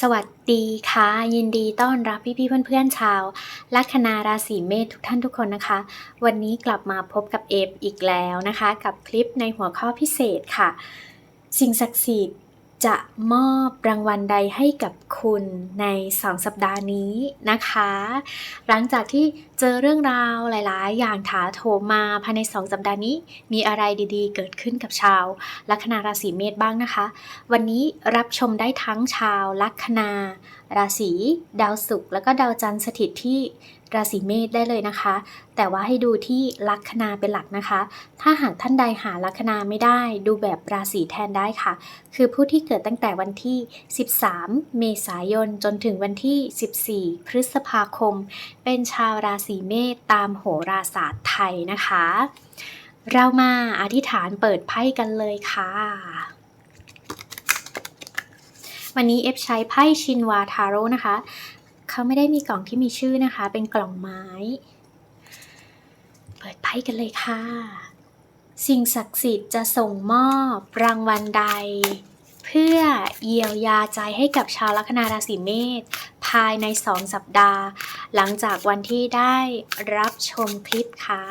สวัสดีค่ะ ยินดีต้อนรับพี่พี่เพื่อนๆชาวลัคนาราศีเมษทุกท่านทุกคนนะคะ วันนี้กลับมาพบกับเอฟอีกแล้วนะคะ กับคลิปในหัวข้อพิเศษค่ะ สิ่งศักดิ์สิทธิ์ จะมอบรางวัลใดให้กับคุณใน 2 สัปดาห์นี้นะคะ หลังจากที่เจอเรื่องราวหลาย ๆ อย่างถาโถมมาภายใน 2 สัปดาห์นี้ มีอะไรดีๆ เกิดขึ้นกับชาวลัคนาราศีเมษบ้างนะคะ วันนี้รับชมได้ทั้งชาวลัคนา ราศีดาวศุกร์แล้วก็ดาวจันทร์สถิตที่ ราศีเมษได้เลยนะคะ แต่ว่าให้ดูที่ลัคนาเป็นหลักนะคะ ถ้าหากท่านใดหาลัคนาไม่ได้ดูแบบราศีแทนได้ค่ะ คือผู้ที่เกิดตั้งแต่วันที่ 13 เมษายนจนถึงวันที่ 14 พฤษภาคม เป็นชาวราศีเมษตามโหราศาสตร์ไทยนะคะ เรามาอธิษฐานเปิดไพ่กันเลยค่ะวันนี้เอฟใช้ไพ่ชินวาทาโร่นะคะ เขาไม่ได้มีกล่องที่มีชื่อนะคะ เป็นกล่องไม้ เปิดไพ่กันเลยค่ะ สิ่งศักดิ์สิทธิ์จะส่งมอบรางวัลใด เพื่อเยียวยาใจให้กับชาวลัคนาราศีเมษภายในสองสัปดาห์ หลังจากวันที่ได้รับชมคลิปค่ะ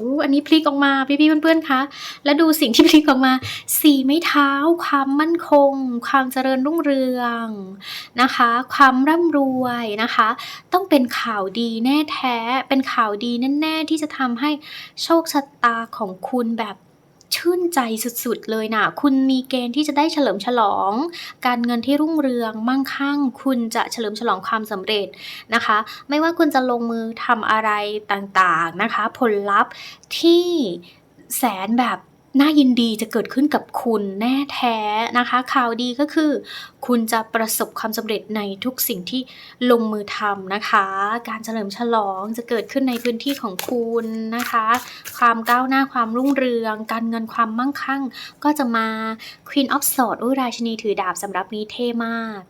อู้อันนี้พลิกออกมาพี่ๆเพื่อนๆคะแล้วดูสิ่งที่พลิกออกมาสีไม้เท้า ความมั่นคง ความเจริญรุ่งเรืองนะคะ ความร่ำรวยนะคะ ต้องเป็นข่าวดีแน่แท้เป็นข่าวดีแน่ๆที่จะทำให้โชคชะตาของคุณแบบ ชื่นใจสุดๆเลยนะ คุณมีเกณฑ์ที่จะได้เฉลิมฉลอง การเงินที่รุ่งเรืองมั่งคั่ง คุณจะเฉลิมฉลองความสำเร็จนะคะ ไม่ว่าคุณจะลงมือทำอะไรต่างๆนะคะ ผลลัพธ์ที่แสนแบบ น่ายินดีจะเกิดขึ้นกับคุณแน่แท้นะคะ ข่าวดีก็คือ คุณจะประสบความสำเร็จในทุกสิ่งที่ลงมือทำนะคะ การเฉลิมฉลองจะเกิดขึ้นในพื้นที่ของคุณนะคะ ความก้าวหน้าความรุ่งเรือง การเงินความมั่งคั่ง ก็จะมา Queen of Swords อุราชินีถือดาบสำหรับนี้เท่มาก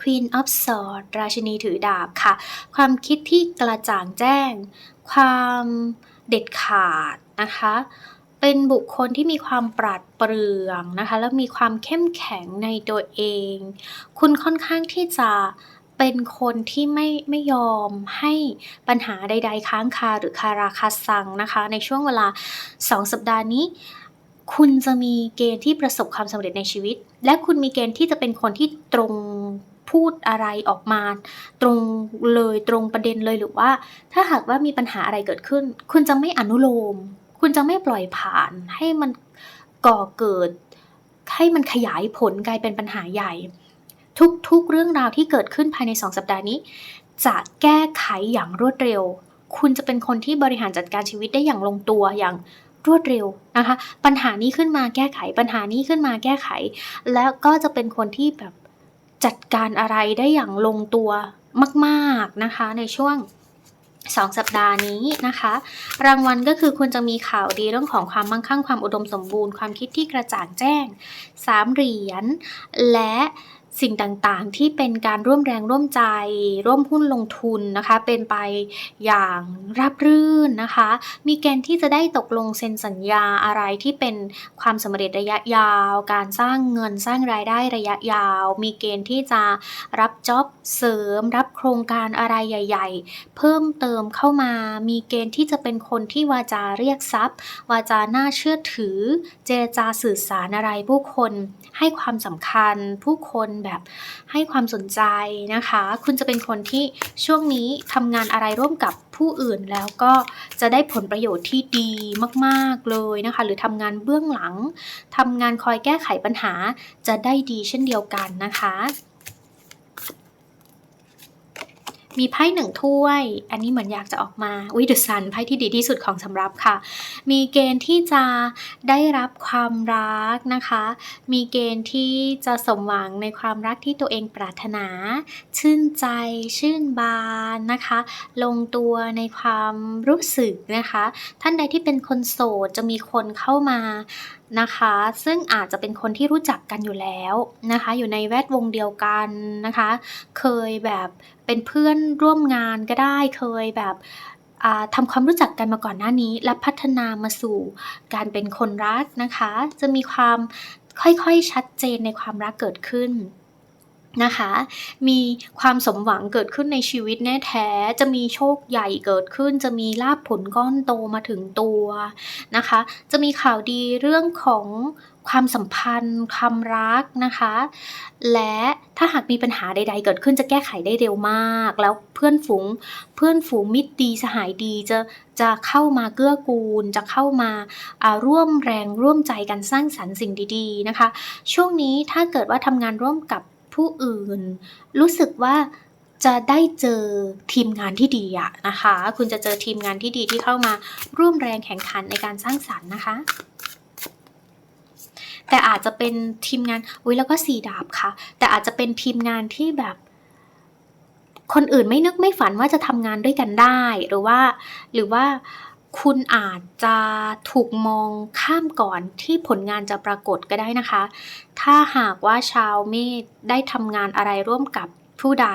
Queen of Swords ราชินีถือดาบค่ะ ความคิดที่กระจ่างแจ้ง ความเด็ดขาดนะคะ เป็นบุคคลที่มีความปราดเปรื่องนะคะ แล้วมีความเข้มแข็งในตัวเอง คุณค่อนข้างที่จะเป็นคนที่ไม่ไม่ยอมให้ปัญหาใด ๆ ค้างคาหรือคาราคาซังนะคะ ในช่วงเวลา 2 สัปดาห์นี้ คุณจะมีเกณฑ์ที่ประสบความสำเร็จในชีวิต และคุณมีเกณฑ์ที่จะเป็นคนที่ตรงพูดอะไรออกมา ตรงเลยตรงประเด็นเลยหรือว่า ถ้าหากว่ามีปัญหาอะไรเกิดขึ้น คุณจะไม่อนุโลม คุณจะไม่ปล่อยผ่านให้มันก่อเกิด ให้มันขยายผลกลายเป็นปัญหาใหญ่ ทุกๆเรื่องราวที่เกิดขึ้นภายใน 2 สัปดาห์นี้ จะแก้ไขอย่างรวดเร็ว คุณจะเป็นคนที่บริหารจัดการชีวิตได้อย่างลงตัวอย่างรวดเร็วนะคะ ปัญหานี้ขึ้นมาแก้ไข ปัญหานี้ขึ้นมาแก้ไข แล้วก็จะเป็นคนที่แบบจัดการอะไรได้อย่างลงตัวมาก ๆนะคะในช่วง สองสัปดาห์นี้นะคะ รางวัลก็คือคุณจะมีข่าวดีเรื่องของความมั่งคั่งความอุดมสมบูรณ์ความคิดที่กระจ่างแจ้ง 3 เหรียญและ สิ่งต่างๆ ที่เป็นการร่วมแรงร่วมใจ ร่วมหุ้นลงทุนนะคะ เป็นไปอย่างราบรื่นนะคะ มีเกณฑ์ที่จะได้ตกลงเซ็นสัญญาอะไรที่เป็นความสำเร็จระยะยาว การสร้างเงินสร้างรายได้ระยะยาว มีเกณฑ์ที่จะรับจ็อบเสริม รับโครงการอะไรใหญ่ ๆ เพิ่มเติมเข้ามา มีเกณฑ์ที่จะเป็นคนที่วาจาเรียกทรัพย์ วาจาน่าเชื่อถือ เจรจาสื่อสารอะไรผู้คนให้ความสำคัญผู้คนแบบให้ความสนใจนะคะ คุณจะเป็นคนที่ช่วงนี้ทำงานอะไรร่วมกับผู้อื่นแล้วก็จะได้ผลประโยชน์ที่ดีมากๆเลยนะคะ หรือทำงานเบื้องหลังทำงานคอยแก้ไขปัญหาจะได้ดีเช่นเดียวกันนะคะ มีไพ่หนึ่งถ้วย อันนี้เหมือนอยากจะออกมาวิดุสันไพ่ที่ดีที่สุดของสำรับค่ะ มีเกณฑ์ที่จะได้รับความรักนะคะ มีเกณฑ์ที่จะสมหวังในความรักที่ตัวเองปรารถนา ชื่นใจชื่นบานนะคะ ลงตัวในความรู้สึกนะคะ ท่านใดที่เป็นคนโสดจะมีคนเข้ามานะคะ ซึ่งอาจจะเป็นคนที่รู้จักกันอยู่แล้วนะคะ อยู่ในแวดวงเดียวกันนะคะ เคยแบบเป็นเพื่อนร่วมงานก็ได้ เคยแบบทำความรู้จักกันมาก่อนหน้านี้ และพัฒนามาสู่การเป็นคนรักนะคะ จะมีความค่อยๆชัดเจนในความรักเกิดขึ้น นะคะ มีความสมหวังเกิดขึ้นในชีวิตแน่แท้ จะมีโชคใหญ่เกิดขึ้น จะมีลาภผลก้อนโตมาถึงตัวนะคะ จะมีข่าวดีเรื่องของความสัมพันธ์ ความรักนะคะ และถ้าหากมีปัญหาใด ๆ เกิดขึ้นจะแก้ไขได้เร็วมาก แล้วเพื่อนฝูงเพื่อนฝูงมิตรดีสหายดีจะจะเข้ามาเกื้อกูล จะเข้ามาาร่วมแรงร่วมใจกันสร้างสรรค์สิ่งดี ๆนะคะ ช่วงนี้ถ้าเกิดว่าทำงานร่วมกับ ผู้อื่น รู้สึกว่าจะได้เจอทีมงานที่ดีอะนะคะ คุณจะเจอทีมงานที่ดีที่เข้ามาร่วมแรงแข่งขันในการสร้างสรรค์นะคะ แต่อาจจะเป็นทีมงานอุ้ยแล้วก็สีดาบค่ะ แต่อาจจะเป็นทีมงานที่แบบคนอื่นไม่นึกไม่ฝันว่าจะทำงานด้วยกันได้ หรือว่า หรือว่า คุณอาจจะถูกมองข้ามก่อนที่ผลงานจะปรากฏก็ได้นะคะ ถ้าหากว่าชาวเมษได้ทำงานอะไรร่วมกับผู้ใด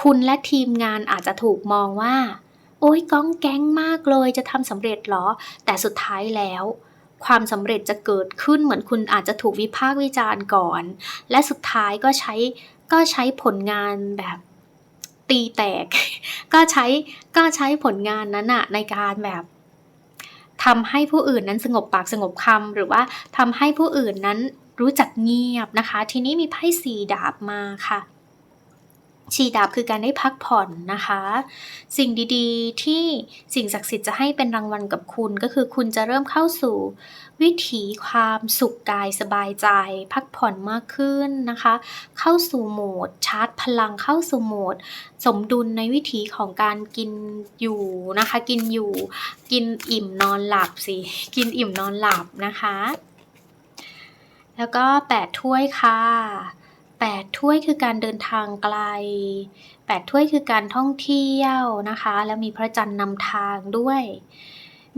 คุณและทีมงานอาจจะถูกมองว่า โอ้ยก้องแก๊งมากเลยจะทำสำเร็จเหรอ แต่สุดท้ายแล้ว ความสำเร็จจะเกิดขึ้นเหมือนคุณอาจจะถูกวิพากษ์วิจารณ์ก่อน และสุดท้ายก็ใช้ก็ใช้ผลงานแบบ ตีแตก ก็ใช้ก็ใช้ผลงานนั้นอะในการแบบทำให้ผู้อื่นนั้นสงบปากสงบคำหรือว่าทำให้ผู้อื่นนั้นรู้จักเงียบนะคะ ทีนี้มีไพ่สีดาบมาค่ะ ชีดาบคือการได้พักผ่อนนะคะ สิ่งดีๆ ที่สิ่งศักดิ์สิทธิ์จะให้เป็นรางวัลกับคุณก็คือคุณจะเริ่มเข้าสู่ วิถีความสุขกายสบายใจ พักผ่อนมากขึ้นนะคะ เข้าสู่โหมด ชาร์จพลังเข้าสู่โหมด สมดุลในวิถีของการกินอยู่นะคะ กินอยู่ กินอิ่มนอนหลับสิกินอิ่มนอนหลับนะคะ แล้วก็แปดถ้วยค่ะ แปดถ้วยคือการเดินทางไกลแปดถ้วยคือการท่องเที่ยวนะคะ แล้วมีพระจันทร์นำทางด้วย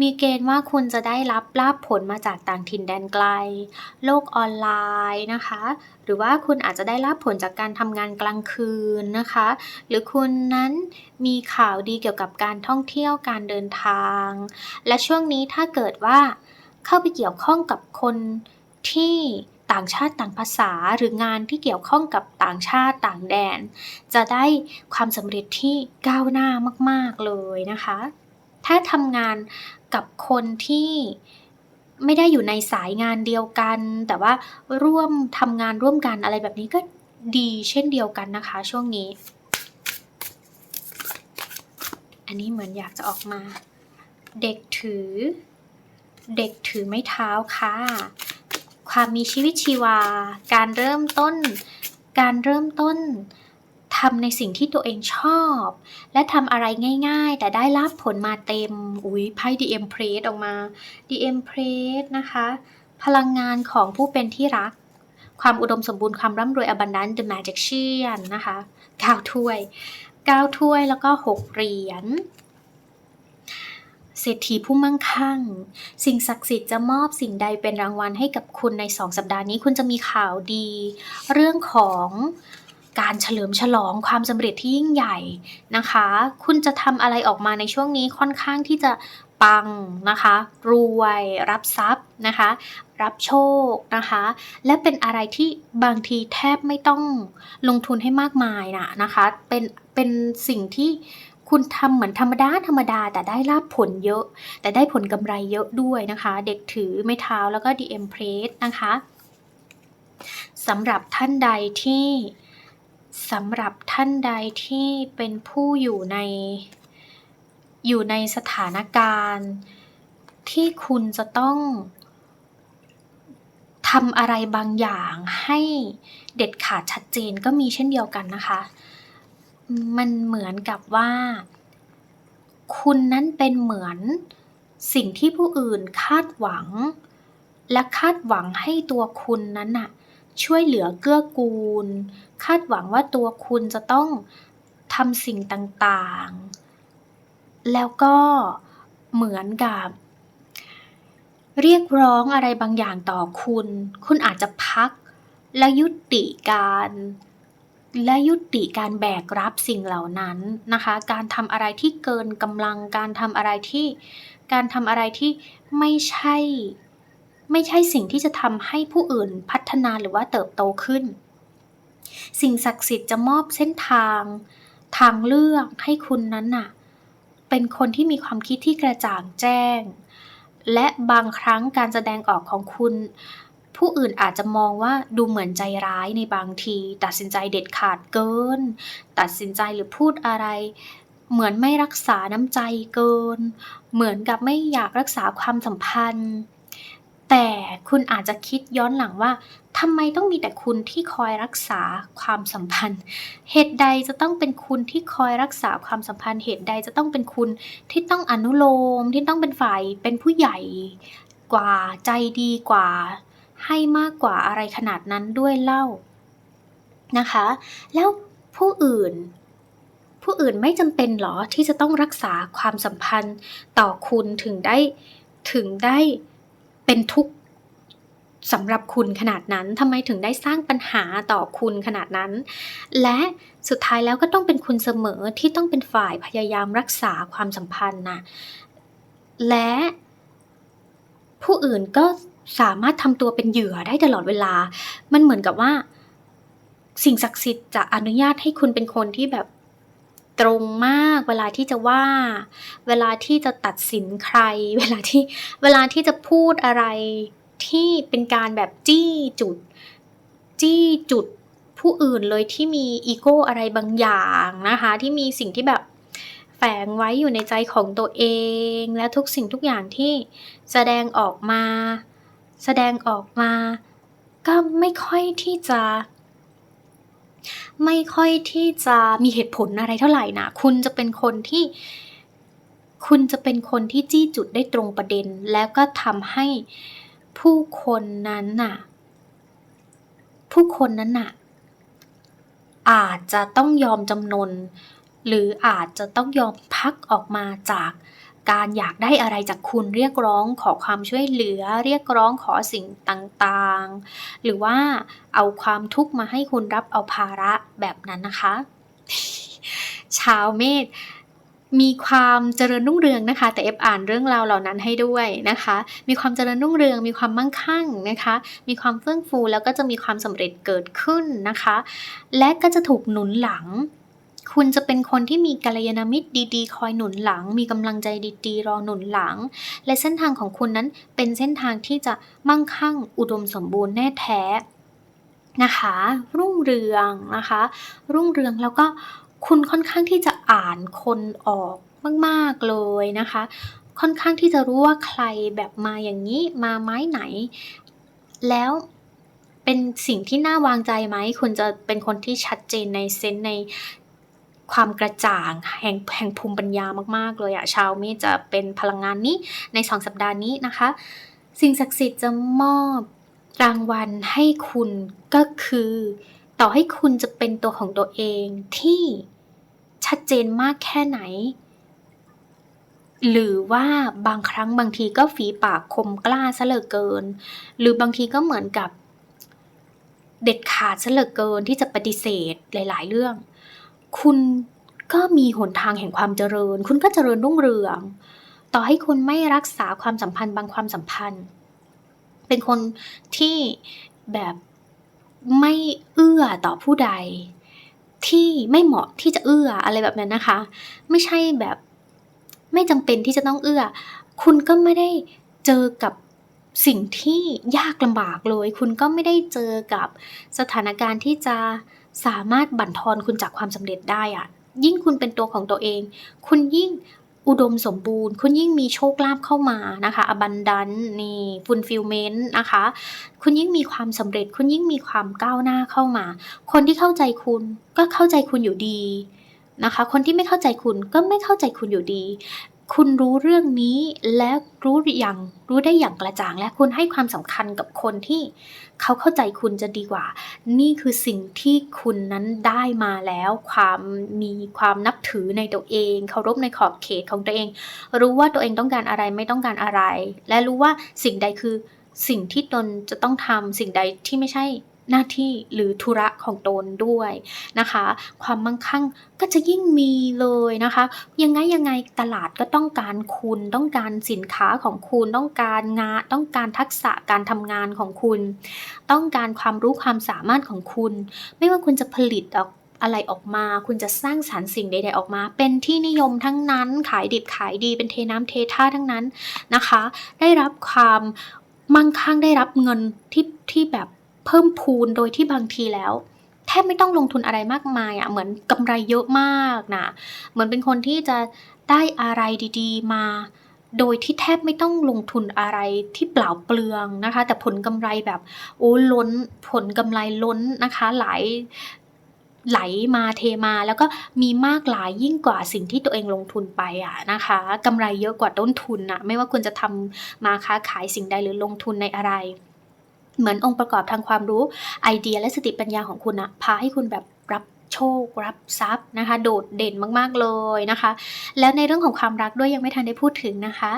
มีเกณฑ์ว่าคุณจะได้รับลาบผลมาจากต่างถิ่นแดนไกล โลกออนไลน์นะคะ หรือว่าคุณอาจจะได้รับผลจากการทำงานกลางคืนนะคะ หรือคุณนั้นมีข่าวดีเกี่ยวกับการท่องเที่ยวการเดินทาง และช่วงนี้ถ้าเกิดว่าเข้าไปเกี่ยวข้องกับคนที่ ต่างชาติต่างภาษาหรืองานที่เกี่ยวข้องกับต่างชาติต่างแดน จะได้ความสำเร็จที่ก้าวหน้ามาก ๆ เลยนะคะ ถ้าทำงานกับคนที่ไม่ได้อยู่ในสายงานเดียวกัน แต่ว่าร่วมทำงานร่วมกันอะไรแบบนี้ก็ดีเช่นเดียวกันนะคะ ช่วงนี้ อันนี้เหมือนอยากจะออกมา เด็กถือ เด็กถือไม้เท้าค่ะ ความมีชีวิตชีวา การเริ่มต้น การเริ่มต้นทำในสิ่งที่ตัวเองชอบ และทำอะไรง่ายๆ แต่ได้รับผลมาเต็ม อุ้ยไพ่ DM p r e s ออกมา DM p r e s นะคะ พลังงานของผู้เป็นที่รัก ความอุดมสมบูรณ์ความร่ำรวย abundant the magician นะคะก้าวถ้วยก้าวถ้วยแล้วก็หกเหรียญ เศรษฐีผู้มั่งคั่ง สิ่งศักดิ์สิทธิ์จะมอบสิ่งใดเป็นรางวัลให้กับคุณใน 2 สัปดาห์นี้ คุณจะมีข่าวดี เรื่องของการเฉลิมฉลองความสำเร็จที่ยิ่งใหญ่นะคะ คุณจะทำอะไรออกมาในช่วงนี้ค่อนข้างที่จะปังนะคะ รวยรับทรัพย์นะคะ รับโชคนะคะ และเป็นอะไรที่บางทีแทบไม่ต้องลงทุนให้มากมายนะนะคะ เป็นเป็นสิ่งที่ คุณทำเหมือนธรรมดาธรรมดาแต่ได้รับผลเยอะ แต่ได้ผลกำไรเยอะด้วยนะคะ เด็กถือไม้เท้าแล้วก็ DM p r e s นะคะสำหรับท่านใดที่สำหรับท่านใดที่เป็นผู้อยู่ใน อยู่ในสถานการณ์ ที่คุณจะต้องทำอะไรบางอย่างให้เด็ดขาดชัดเจนก็มีเช่นเดียวกันนะคะ มันเหมือนกับว่า คุณนั้นเป็นเหมือนสิ่งที่ผู้อื่นคาดหวัง และคาดหวังให้ตัวคุณนั้นน่ะ ช่วยเหลือเกื้อกูล คาดหวังว่าตัวคุณจะต้องทำสิ่งต่างๆ แล้วก็เหมือนกับ เรียกร้องอะไรบางอย่างต่อคุณ คุณอาจจะพักและยุติการ และยุติการแบกรับสิ่งเหล่านั้นนะคะ การทำอะไรที่เกินกำลัง การทำอะไรที่ การทำอะไรที่ไม่ใช่ ไม่ใช่สิ่งที่จะทำให้ผู้อื่นพัฒนาหรือว่าเติบโตขึ้น สิ่งศักดิ์สิทธิ์จะมอบเส้นทางทางเลือกให้คุณนั้นน่ะ เป็นคนที่มีความคิดที่กระจ่างแจ้ง และบางครั้งการแสดงออกของคุณ ผู้อื่นอาจจะมองว่าดูเหมือนใจร้ายในบางที ตัดสินใจเด็ดขาดเกิน ตัดสินใจหรือพูดอะไร เหมือนไม่รักษาน้ำใจเกิน เหมือนกับไม่อยากรักษาความสัมพันธ์ แต่คุณอาจจะคิดย้อนหลังว่าทำไมต้องมีแต่คุณที่คอยรักษาความสัมพันธ์ เหตุใดจะต้องเป็นคุณที่คอยรักษาความสัมพันธ์ เหตุใดจะต้องเป็นคุณที่ต้องอนุโลมที่ต้องเป็นฝ่ายเป็นผู้ใหญ่กว่าใจดีกว่า ให้มากกว่าอะไรขนาดนั้นด้วยเล่านะคะ แล้วผู้อื่น ผู้อื่นไม่จำเป็นหรอที่จะต้องรักษาความสัมพันธ์ต่อคุณถึงได้ถึงได้เป็นทุกข์สำหรับคุณขนาดนั้นทำไมถึงได้สร้างปัญหาต่อคุณขนาดนั้น และสุดท้ายแล้วก็ต้องเป็นคุณเสมอที่ต้องเป็นฝ่ายพยายามรักษาความสัมพันธ์นะและผู้อื่นก็ สามารถทำตัวเป็นเหยื่อได้ตลอดเวลา มันเหมือนกับว่า สิ่งศักดิ์สิทธิ์จะอนุญาตให้คุณเป็นคนที่แบบตรงมาก เวลาที่จะว่า เวลาที่จะตัดสินใคร เวลาที่เวลาที่จะพูดอะไรที่เป็นการแบบจี้จุด จี้จุดผู้อื่นเลยที่มีอีโก้อะไรบางอย่างนะคะ ที่มีสิ่งที่แบบแฝงไว้อยู่ในใจของตัวเอง และทุกสิ่งทุกอย่างที่แสดงออกมา แสดงออกมา ก็ไม่ค่อยที่จะ ไม่ค่อยที่จะมีเหตุผลอะไรเท่าไหร่นะคุณจะเป็นคนที่ คุณจะเป็นคนที่จี้จุดได้ตรงประเด็น แล้วก็ทำให้ผู้คนนั้นน่ะ ผู้คนนั้นน่ะ อาจจะต้องยอมจำนนหรืออาจจะต้องยอมพักออกมาจาก การอยากได้อะไรจากคุณเรียกร้องขอความช่วยเหลือ เรียกร้องขอสิ่งต่างๆ หรือว่าเอาความทุกข์มาให้คุณรับเอาภาระแบบนั้นนะคะ ชาวเมษมีความเจริญรุ่งเรืองนะคะ แต่เอฟอ่านเรื่องราวเหล่านั้นให้ด้วยนะคะ มีความเจริญรุ่งเรือง มีความมั่งคั่งนะคะ มีความเฟื่องฟูแล้วก็จะมีความสำเร็จเกิดขึ้นนะคะ และก็จะถูกหนุนหลัง คุณจะเป็นคนที่มีกัลยาณมิตรดีๆ คอยหนุนหลัง มีกำลังใจดีๆ รอหนุนหลัง และเส้นทางของคุณนั้นเป็นเส้นทางที่จะมั่งคั่งอุดมสมบูรณ์แน่แท้นะคะ รุ่งเรืองนะคะ รุ่งเรืองแล้วก็คุณค่อนข้างที่จะอ่านคนออกมากๆเลยนะคะ ค่อนข้างที่จะรู้ว่าใครแบบมาอย่างนี้มาไม้ไหน แล้วเป็นสิ่งที่น่าวางใจไหม คุณจะเป็นคนที่ชัดเจนในเซนใน ความกระจ่างแห่งแห่งภูมิปัญญามากๆเลยอะชาวเมษจะเป็นพลังงานนี้ในสองสัปดาห์นี้นะคะ สิ่งศักดิ์สิทธิ์จะมอบรางวัลให้คุณก็คือ ต่อให้คุณจะเป็นตัวของตัวเองที่ชัดเจนมากแค่ไหน หรือว่าบางครั้งบางทีก็ฝีปากคมกล้าซะเหลือเกิน หรือบางทีก็เหมือนกับเด็ดขาดซะเหลือเกินที่จะปฏิเสธหลาย ๆ เรื่อง คุณก็มีหนทางแห่งความเจริญ คุณก็เจริญรุ่งเรือง ต่อให้คุณไม่รักษาความสัมพันธ์บางความสัมพันธ์ เป็นคนที่แบบไม่เอื้อต่อผู้ใด ที่ไม่เหมาะที่จะเอื้ออะไรแบบนั้นนะคะ ไม่ใช่แบบไม่จำเป็นที่จะต้องเอื้อ คุณก็ไม่ได้เจอกับสิ่งที่ยากลำบากเลย คุณก็ไม่ได้เจอกับสถานการณ์ที่จะ สามารถบั่นทอนคุณจากความสำเร็จได้อะยิ่งคุณเป็นตัวของตัวเอง คุณยิ่งอุดมสมบูรณ์ คุณยิ่งมีโชคลาภเข้ามานะคะ abundant นี่ fulfillment นะคะ คุณยิ่งมีความสำเร็จ คุณยิ่งมีความก้าวหน้าเข้ามา คนที่เข้าใจคุณก็เข้าใจคุณอยู่ดีนะคะ คนที่ไม่เข้าใจคุณก็ไม่เข้าใจคุณอยู่ดี คุณรู้เรื่องนี้และรู้อย่างรู้ได้อย่างกระจ่างและคุณให้ความสำคัญกับคนที่เขาเข้าใจคุณจะดีกว่า นี่คือสิ่งที่คุณนั้นได้มาแล้ว ความมีความนับถือในตัวเองเคารพในขอบเขตของตัวเอง รู้ว่าตัวเองต้องการอะไรไม่ต้องการอะไร และรู้ว่าสิ่งใดคือสิ่งที่ตนจะต้องทำสิ่งใดที่ไม่ใช่ หน้าที่หรือธุระของตนด้วยนะคะ ความมั่งคั่งก็จะยิ่งมีเลยนะคะ ยังไงยังไงตลาดก็ต้องการคุณต้องการสินค้าของคุณต้องการงานต้องการทักษะการทำงานของคุณ ต้องการความรู้ความสามารถของคุณ ไม่ว่าคุณจะผลิตออกอะไรออกมาคุณจะสร้างสารรค์สิ่งใด ๆ ออกมา เป็นที่นิยมทั้งนั้นขายดิบขายดีเป็นเทน้ำเทท่าทั้งนั้นนะคะ ได้รับความมั่งคั่งได้รับเงินที่ที่แบบ เพิ่มพูนโดยที่บางทีแล้ว แทบไม่ต้องลงทุนอะไรมากมายอะเหมือนกำไรเยอะมากนะเหมือนเป็นคนที่จะได้อะไรดีๆ มาโดยที่แทบไม่ต้องลงทุนอะไรที่เปล่าเปลืองนะคะ แต่ผลกำไรแบบโอ้ล้นผลกำไรล้นนะคะ หลายไหลมาเทมาแล้วก็มีมากหลายยิ่งกว่าสิ่งที่ตัวเองลงทุนไปอะนะคะกำไรเยอะกว่าต้นทุนน่ะไม่ว่าคุณจะทำมาค้าขายสิ่งใดหรือลงทุนในอะไร เหมือนองค์ประกอบทางความรู้ไอเดียและสติปัญญาของคุณน่ะพาให้คุณแบบรับโชครับทรัพย์นะคะ โดดเด่นมากๆเลยนะคะ แล้วในเรื่องของความรักด้วยยังไม่ทันได้พูดถึงนะคะ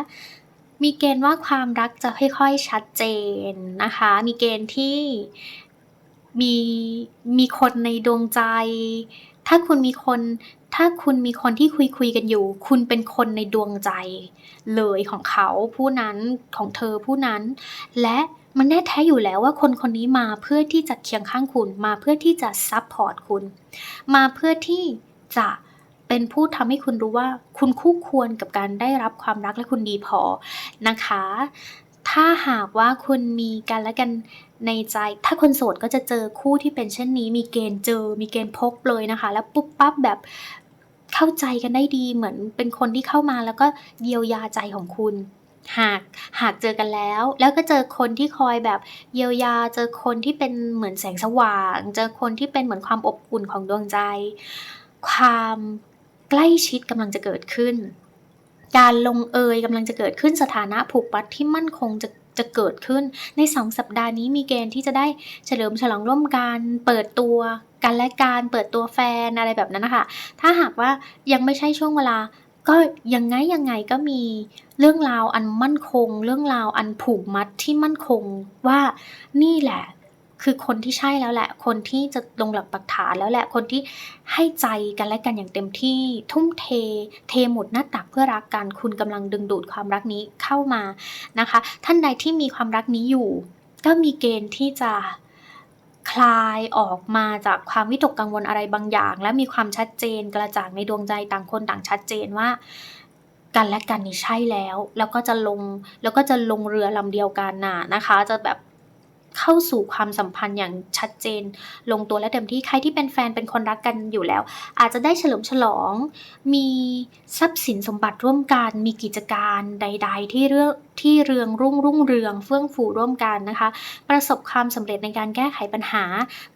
มีเกณฑ์ว่าความรักจะค่อยๆชัดเจนนะคะ มีเกณฑ์ที่มีมีคนในดวงใจ ถ้าคุณมีคนถ้าคุณมีคนที่คุยๆกันอยู่ คุณเป็นคนในดวงใจเลยของเขาผู้นั้นของเธอผู้นั้น และมันแน่แท้อยู่แล้วว่าคนคนนี้มาเพื่อที่จะเคียงข้างคุณ มาเพื่อที่จะซัปพอร์ตคุณ มาเพื่อที่จะเป็นผู้ทำให้คุณรู้ว่าคุณคู่ควรกับการได้รับความรักและคุณดีพอนะคะ ถ้าหากว่าคุณมีกันและกันในใจ ถ้าคนโสดก็จะเจอคู่ที่เป็นเช่นนี้ มีเกณฑ์เจอ มีเกณฑ์พบเลยนะคะ แล้วปุ๊บปั๊บแบบเข้าใจกันได้ดีเหมือนเป็นคนที่เข้ามาแล้วก็เยียวยาใจของคุณ หากหากเจอกันแล้ว แล้วก็เจอคนที่คอยแบบเยียวยา เจอคนที่เป็นเหมือนแสงสว่าง เจอคนที่เป็นเหมือนความอบอุ่นของดวงใจ ความใกล้ชิดกำลังจะเกิดขึ้น การลงเอยกำลังจะเกิดขึ้นสถานะผูกมัดที่มั่นคงจะจะเกิดขึ้นใน2สัปดาห์นี้มีเกณฑ์ที่จะได้เฉลิมฉลองร่วมกันเปิดตัวกันและกันเปิดตัวแฟนอะไรแบบนั้นนะคะ ถ้าหากว่ายังไม่ใช่ช่วงเวลา ก็ยังไงยังไงก็มีเรื่องราวอันมั่นคง เรื่องราวอันผูกมัดที่มั่นคงว่านี่แหละ คือคนที่ใช่แล้วแหละ คนที่จะลงหลักปักฐานแล้วแหละ คนที่ให้ใจกันและกันอย่างเต็มที่ทุ่มเท เทหมดหน้าตักเพื่อรักกันคุณกำลังดึงดูดความรักนี้เข้ามานะคะ ท่านใดที่มีความรักนี้อยู่ ก็มีเกณฑ์ที่จะ คลายออกมาจากความวิตกกังวลอะไรบางอย่าง และมีความชัดเจนกระจ่างในดวงใจต่างคนต่างชัดเจนว่ากันและกันนี่ใช่แล้ว แล้วก็จะลงแล้วก็จะลงเรือลำเดียวกันน่ะนะคะ จะแบบ เข้าสู่ความสัมพันธ์อย่างชัดเจน ลงตัวและเต็มที่ใครที่เป็นแฟนเป็นคนรักกันอยู่แล้ว อาจจะได้เฉลิมฉลอง มีทรัพย์สินสมบัติร่วมกัน มีกิจการใด ๆ ที่เรื่องที่เรืองรุ่งรุ่งเรืองเฟื่องฟูร่วมกันนะคะ ประสบความสำเร็จในการแก้ไขปัญหา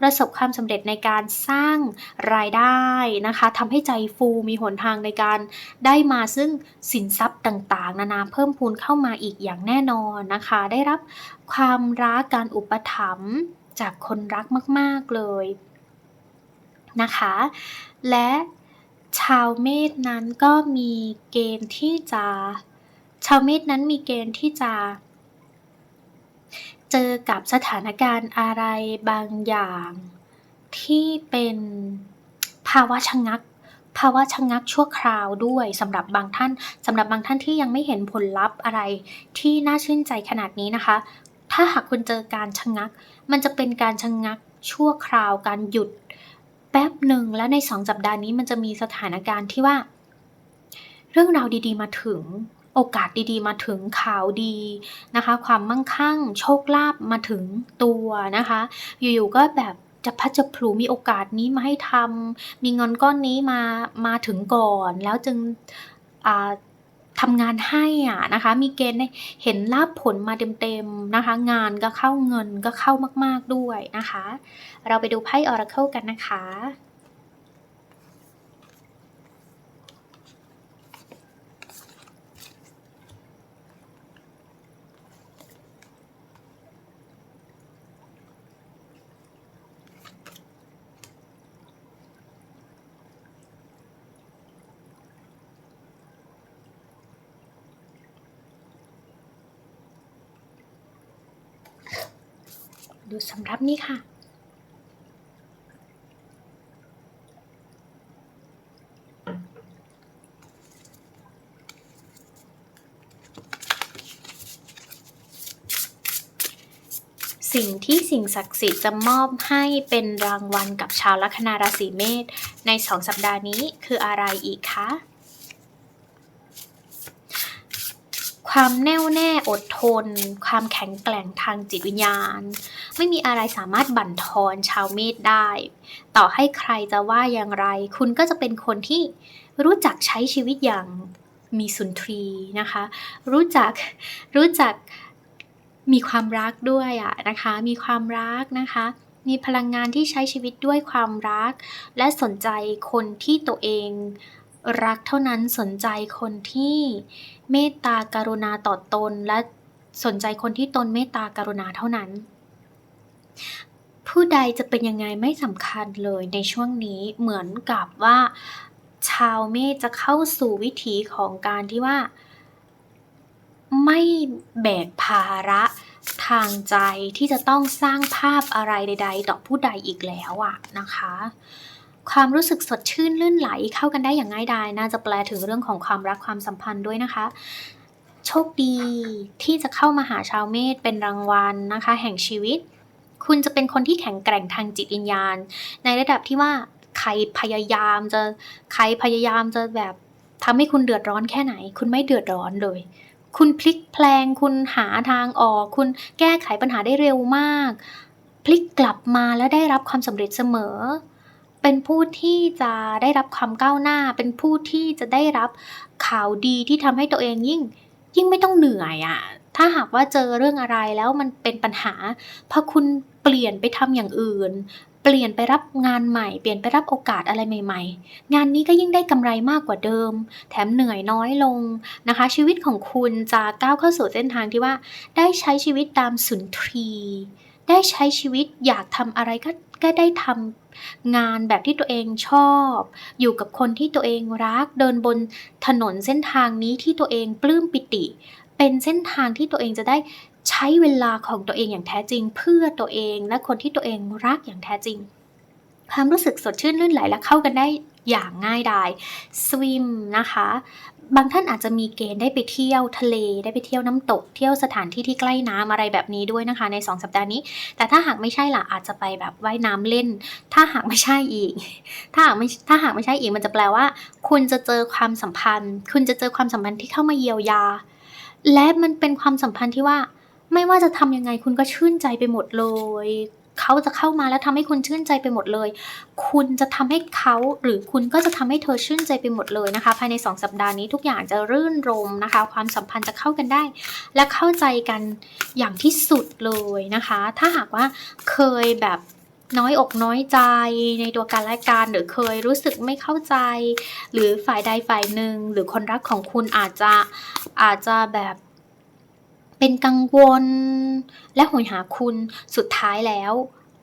ประสบความสำเร็จในการสร้างรายได้นะคะทำให้ใจฟูมีหนทางในการได้มาซึ่งสินทรัพย์ต่างๆ นานาเพิ่มพูนเข้ามาอีกอย่างแน่นอนนะคะ ได้รับ ความรักการอุปถัมภ์จากคนรักมาก ๆ เลยนะคะ และชาวเมษนั้นก็มีเกณฑ์ที่จะ ชาวเมษนั้นมีเกณฑ์ที่จะ เจอกับสถานการณ์อะไรบางอย่าง ที่เป็นภาวะชะงักภาวะชะงักชั่วคราวด้วยสำหรับบางท่านสำหรับบางท่านที่ยังไม่เห็นผลลัพธ์อะไรที่น่าชื่นใจขนาดนี้นะคะ ถ้าหากคุณเจอการชะงัก มันจะเป็นการชะงักชั่วคราวการหยุด แป๊บหนึ่งแล้วใน2สัปดาห์นี้มันจะมีสถานการณ์ที่ว่า เรื่องราวดีๆ มาถึง โอกาสดีๆ มาถึงข่าวดีนะคะ ความมั่งคั่ง โชคลาภมาถึงตัวนะคะ อยู่ๆก็แบบจะพัดจะผลูมีโอกาสนี้มาให้ทำมีเงินก้อนนี้มามาถึงก่อน แล้วจึงอ่า ทำงานให้อะนะคะ มีเกณฑ์ได้เห็นลาบผลมาเต็มๆนะคะ งานก็เข้าเงินก็เข้ามากๆด้วยนะคะ เราไปดูไพ่ออราเคิลกันนะคะ ดูสำรับนี้ค่ะ สิ่งที่สิ่งศักดิ์สิทธิ์จะมอบให้เป็นรางวัลกับชาวลัคนาราศีเมษในสองสัปดาห์นี้คืออะไรอีกคะความแน่วแน่อดทน ความแข็งแกร่งทางจิตวิญญาณ ไม่มีอะไรสามารถบั่นทอนชาวเมษได้ ต่อให้ใครจะว่าอย่างไร คุณก็จะเป็นคนที่รู้จักใช้ชีวิตอย่างมีสุนทรีนะคะ รู้จักรู้จักมีความรักด้วยอะนะคะ มีความรักนะคะ มีพลังงานที่ใช้ชีวิตด้วยความรัก และสนใจคนที่ตัวเองรักเท่านั้นสนใจคนที่เมตตากรุณาต่อตนและสนใจคนที่ตนเมตตากรุณาเท่านั้น ผู้ใดจะเป็นยังไงไม่สำคัญเลยในช่วงนี้เหมือนกับว่า ชาวเมษจะเข้าสู่วิถีของการที่ว่า ไม่แบกภาระทางใจที่จะต้องสร้างภาพอะไรใด ๆ ต่อผู้ใดอีกแล้วอะนะคะ ความรู้สึกสดชื่นลื่นไหลเข้ากันได้อย่างง่ายดายน่าจะแปลถึงเรื่องของความรักความสัมพันธ์ด้วยนะคะ โชคดีที่จะเข้ามาหาชาวเมษเป็นรางวัลนะคะ แห่งชีวิต คุณจะเป็นคนที่แข็งแกร่งทางจิตวิญญาณ ในระดับที่ว่าใครพยายามจะใครพยายามจะแบบทำให้คุณเดือดร้อนแค่ไหน คุณไม่เดือดร้อนเลย คุณพลิกแพลง คุณหาทางออก คุณแก้ไขปัญหาได้เร็วมาก พลิกกลับมาแล้วได้รับความสำเร็จเสมอ เป็นผู้ที่จะได้รับความก้าวหน้า เป็นผู้ที่จะได้รับข่าวดีที่ทำให้ตัวเองยิ่ง ยิ่งไม่ต้องเหนื่อยอะ่ะ ถ้าหากว่าเจอเรื่องอะไรแล้วมันเป็นปัญหาพอคุณ เปลี่ยนไปทำอย่างอื่น เปลี่ยนไปรับงานใหม่ เปลี่ยนไปรับโอกาสอะไรใหม่ ๆ งานนี้ก็ยิ่งได้กำไรมากกว่าเดิม แถมเหนื่อยน้อยลงนะคะ ชีวิตของคุณจะก้าวเข้าสู่เส้นทางที่ว่า ได้ใช้ชีวิตตามสุนทรีได้ใช้ชีวิตอยากทำอะไรก็ก็ได้ทำงานแบบที่ตัวเองชอบ อยู่กับคนที่ตัวเองรัก เดินบนถนนเส้นทางนี้ที่ตัวเองปลื้มปิติ เป็นเส้นทางที่ตัวเองจะได้ ใช้เวลาของตัวเองอย่างแท้จริง เพื่อตัวเองและคนที่ตัวเองรักอย่างแท้จริง ความรู้สึกสดชื่นลื่นไหลและเข้ากันได้อย่างง่ายดายสวิมนะคะ บางท่านอาจจะมีเกณฑ์ได้ไปเที่ยวทะเล ได้ไปเที่ยวน้ำตก เที่ยวสถานที่ที่ใกล้น้ำอะไรแบบนี้ด้วยนะคะ ใน 2 สัปดาห์นี้ แต่ถ้าหากไม่ใช่ล่ะอาจจะไปแบบว่ายน้ำเล่น ถ้าหากไม่ใช่อีก ถ้าหากไม่ถ้าหากไม่ใช่อีกมันจะแปลว่า คุณจะเจอความสัมพันธ์ คุณจะเจอความสัมพันธ์ที่เข้ามาเยียวยา และมันเป็นความสัมพันธ์ที่ว่า ไม่ว่าจะทำยังไงคุณก็ชื่นใจไปหมดเลย เขาจะเข้ามาแล้วทำให้คุณชื่นใจไปหมดเลย คุณจะทำให้เขาหรือคุณก็จะทำให้เธอชื่นใจไปหมดเลยนะคะ ภายใน 2 สัปดาห์นี้ทุกอย่างจะรื่นรมนะคะ ความสัมพันธ์จะเข้ากันได้ และเข้าใจกันอย่างที่สุดเลยนะคะ ถ้าหากว่าเคยแบบน้อยอกน้อยใจในตัวการและการหรือเคยรู้สึกไม่เข้าใจ หรือฝ่ายใดฝ่ายหนึ่งหรือคนรักของคุณอาจจะอาจจะแบบ เป็นกังวล และหวยหาคุณสุดท้ายแล้ว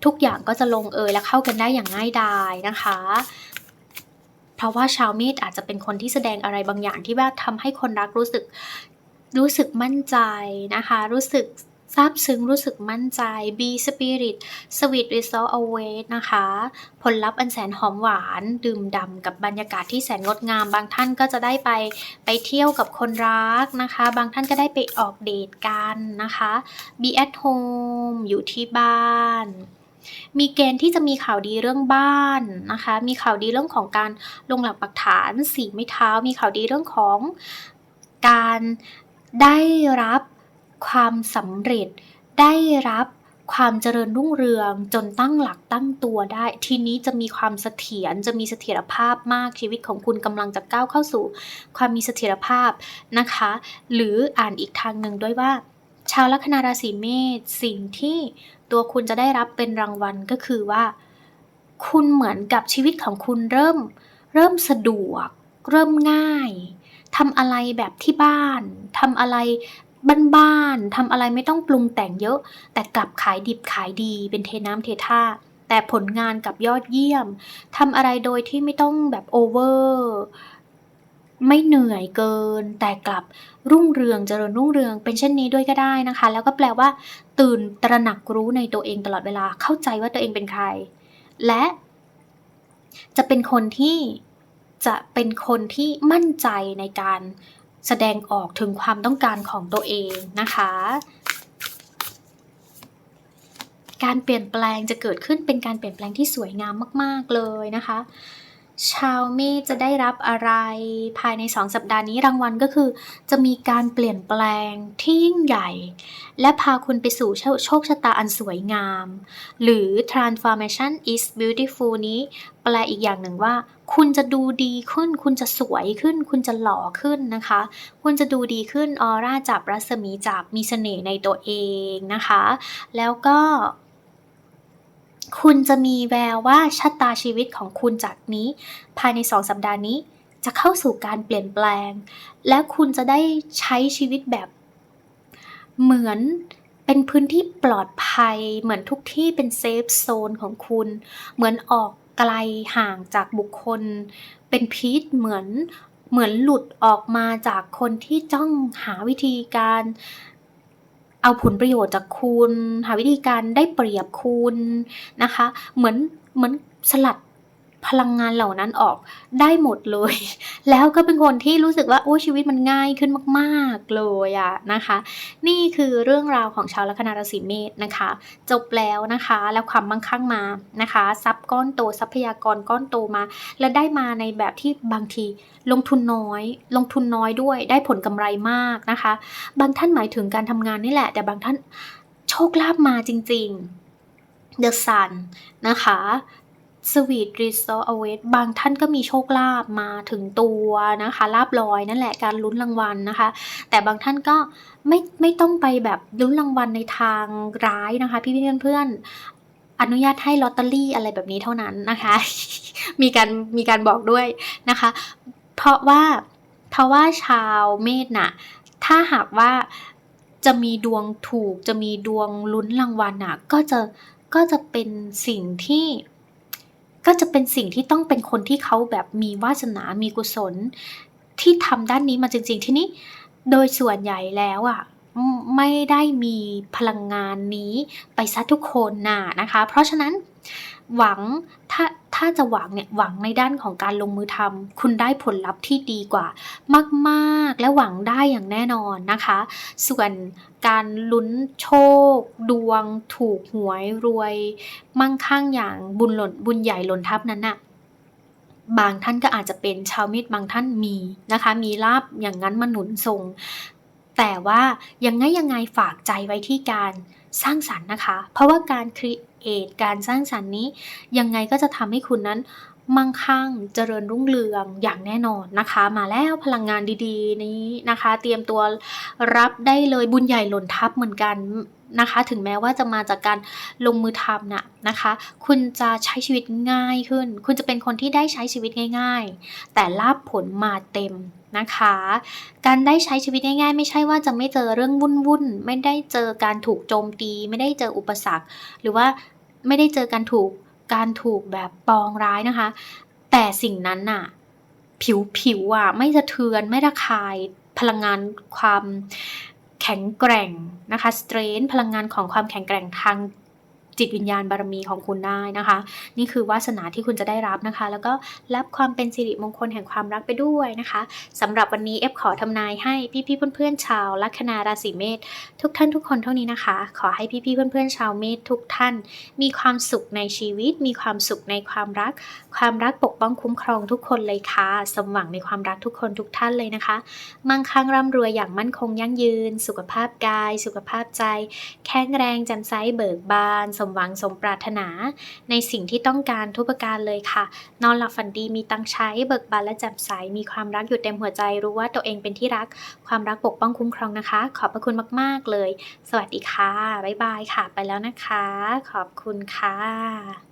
ทุกอย่างก็จะลงเอยและเข้ากันได้อย่างง่ายดายนะคะ เพราะว่าชาวเมษอาจจะเป็นคนที่แสดงอะไรบางอย่างที่ว่าทำให้คนรักรู้สึกรู้สึกมั่นใจนะคะ รู้สึก ซาบซึ้งรู้สึกมั่นใจ Be Spirit Sweet Result Await นะคะ ผลลัพธ์อันแสนหอมหวานดื่มด่ำกับบรรยากาศที่แสนงดงาม บางท่านก็จะได้ไปไปเที่ยวกับคนรักนะคะ บางท่านก็ได้ไปออกเดทกันนะคะ Be at home อยู่ที่บ้านมีเกณฑ์ที่จะมีข่าวดีเรื่องบ้านนะคะ มีข่าวดีเรื่องของการลงหลักปักฐานสีไม้เท้า มีข่าวดีเรื่องของการได้รับ ความสำเร็จ ได้รับความเจริญรุ่งเรืองจนตั้งหลักตั้งตัวได้ ทีนี้จะมีความเสถียรจะมีเสถียรภาพมากชีวิตของคุณกำลังจะก้าวเข้าสู่ ความมีเสถียรภาพนะคะ หรืออ่านอีกทางหนึ่งด้วยว่า ชาวลัคนาราศีเมษสิ่งที่ตัวคุณจะได้รับเป็นรางวัลก็คือว่า คุณเหมือนกับชีวิตของคุณเริ่ม เริ่มสะดวก เริ่มง่ายทำอะไรแบบที่บ้านทำอะไร บ้านๆทำอะไรไม่ต้องปรุงแต่งเยอะ แต่กลับขายดิบขายดีเป็นเทน้ำเทท่า แต่ผลงานกับยอดเยี่ยมทำอะไรโดยที่ไม่ต้องแบบโอเวอร์ไม่เหนื่อยเกิน แต่กลับรุ่งเรืองเจริญรุ่งเรืองเป็นเช่นนี้ด้วยก็ได้นะคะ แล้วก็แปลว่า ตื่นตระหนักรู้ในตัวเองตลอดเวลาเข้าใจว่าตัวเองเป็นใคร และ จะเป็นคนที่จะเป็นคนที่มั่นใจในการ แสดงออกถึงความต้องการของตัวเองนะคะ การเปลี่ยนแปลงจะเกิดขึ้นเป็นการเปลี่ยนแปลงที่สวยงามมาก ๆเลยนะคะ ชาวเมษจะได้รับอะไรภายใน 2 สัปดาห์นี้รางวัลก็คือ จะมีการเปลี่ยนแปลงที่ยิ่งใหญ่ และพาคุณไปสู่โชโชคชะตาอันสวยงาม หรือ transformation is beautiful นี้แปลอีกอย่างหนึ่งว่า คุณจะดูดีขึ้น คุณจะสวยขึ้น คุณจะหล่อขึ้นนะคะ คุณจะดูดีขึ้นออร่าจับรัศมีจับมีเสน่ห์ในตัวเองนะคะ แล้วก็ คุณจะมีแววว่าชะตาชีวิตของคุณจากนี้ ภายใน2สัปดาห์นี้จะเข้าสู่การเปลี่ยนแปลง และคุณจะได้ใช้ชีวิตแบบ เหมือนเป็นพื้นที่ปลอดภัย เหมือนทุกที่เป็นเซฟโซนของคุณ เหมือนออกไกลห่างจากบุคคล เป็นพิษเหมือนเหมือนหลุดออกมาจากคนที่จ้องหาวิธีการ เอาผลประโยชน์จากคุณ หาวิธีการได้เปรียบคุณนะคะ เหมือนเหมือนสลัด พลังงานเหล่านั้นออกได้หมดเลย แล้วก็เป็นคนที่รู้สึกว่าโอ้ชีวิตมันง่ายขึ้นมากๆเลยอะนะคะ นี่คือเรื่องราวของชาวลัคนาราศีเมษนะคะ จบแล้วนะคะ แล้วความมั่งคั่งมานะคะทรัพย์ก้อนโตทรัพยากรก้อนโตมา และได้มาในแบบที่บางทีลงทุนน้อย ลงทุนน้อยด้วยได้ผลกำไรมากนะคะ บางท่านหมายถึงการทำงานนี่แหละ แต่บางท่านโชคลาภมาจริง ๆ The Sun นะคะ สวีทรีซอเอาเวทบางท่านก็มีโชคลาภมาถึงตัวนะคะลาบลอยนั่นแหละการลุ้นรางวัลนะคะ แต่บางท่านก็ไม่ไม่ต้องไปแบบลุ้นรางวัลในทางร้ายนะคะ พี่เพื่อนๆอนอนุญาตให้ลอตเตอรี่อะไรแบบนี้เท่านั้นนะคะ มีการมีการบอกด้วยนะคะ เพราะว่าเพราะว่าชาวเมษน่ะ ถ้าหากว่าจะมีดวงถูกจะมีดวงลุ้นรางวัลน่ะ ก็จะก็จะเป็นสิ่งที่ ก็จะเป็นสิ่งที่ต้องเป็นคนที่เขาแบบมีวาสนา มีกุศล ที่ทำด้านนี้มาจริง ๆ ทีนี้โดยส่วนใหญ่แล้วอะไม่ไม่ได้มีพลังงานนี้ไปซะทุกคนน่ะนะคะ เพราะฉะนั้น หวังถ้าถ้าจะหวังเนี่ยหวังในด้านของการลงมือทำคุณได้ผลลัพธ์ที่ดีกว่ามาก ๆ และหวังได้อย่างแน่นอนนะคะ ส่วนการลุ้นโชค ดวง ถูกหวยรวย มั่งคั่งอย่างบุญหล่นบุญใหญ่หล่นทับนั้นน่ะบางท่านก็อาจจะเป็นชาวเมษบางท่านมีนะคะ มีลาบอย่างนั้นมาหนุนทรงแต่ว่ายังไงยังไงฝากใจไว้ที่การ สร้างสรรค์นะคะ เพราะว่าการครีเอทการสร้างสรรค์นี้ ยังไงก็จะทำให้คุณนั้นมั่งคั่งเจริญรุ่งเรืองอย่างแน่นอนนะคะ มาแล้วพลังงานดีๆ นี้นะคะ เตรียมตัวรับได้เลยบุญใหญ่หล่นทับเหมือนกันนะคะ ถึงแม้ว่าจะมาจากการลงมือทำน่ะนะคะ คุณจะใช้ชีวิตง่ายขึ้น คุณจะเป็นคนที่ได้ใช้ชีวิตง่าย ๆ แต่ลาบผลมาเต็ม นะคะ การได้ใช้ชีวิตง่ายๆ ไม่ใช่ว่าจะไม่เจอเรื่องวุ่นๆไม่ได้เจอการถูกโจมตี ไม่ได้เจออุปสรรค หรือว่าไม่ได้เจอการถูกการถูกแบบปองร้ายนะคะ แต่สิ่งนั้นน่ะ ผิวผิวอะไม่สะเทือนไม่ระคายพลังงานความแข็งแกร่งนะคะสเตรนพลังงานของความแข็งแกร่งทาง จิตวิญญาณบารมีของคุณได้นะคะ นี่คือวาสนาที่คุณจะได้รับนะคะ แล้วก็รับความเป็นสิริมงคลแห่งความรักไปด้วยนะคะสำหรับวันนี้เอฟขอทำนายให้พี่ๆเพื่อนๆชาวลัคนาราศีเมษทุกท่านทุกคนเท่านี้นะคะ ขอให้พี่ๆเพื่อนๆชาวเมษทุกท่าน มีความสุขในชีวิต มีความสุขในความรัก ความรักปกป้องคุ้มครองทุกคนเลยค่ะสมหวังในความรักทุกคนทุกท่านเลยนะคะมั่งคั่งร่ำรวยอย่างมั่นคงยั่งยืน สุขภาพกาย สุขภาพใจ แข็งแรงแจ่มใสเบิกบานสมหวังสมปรารถนา ในสิ่งที่ต้องการทุกประการเลยค่ะ นอนหลับฝันดีมีตังใช้เบิกบานและแจ่มใสมีความรักอยู่เต็มหัวใจรู้ว่าตัวเองเป็นที่รัก ความรักปกป้องคุ้มครองนะคะ ขอบพระคุณมาก ๆ เลย สวัสดีค่ะบ๊ายบายค่ะ ไปแล้วนะคะ ขอบคุณค่ะ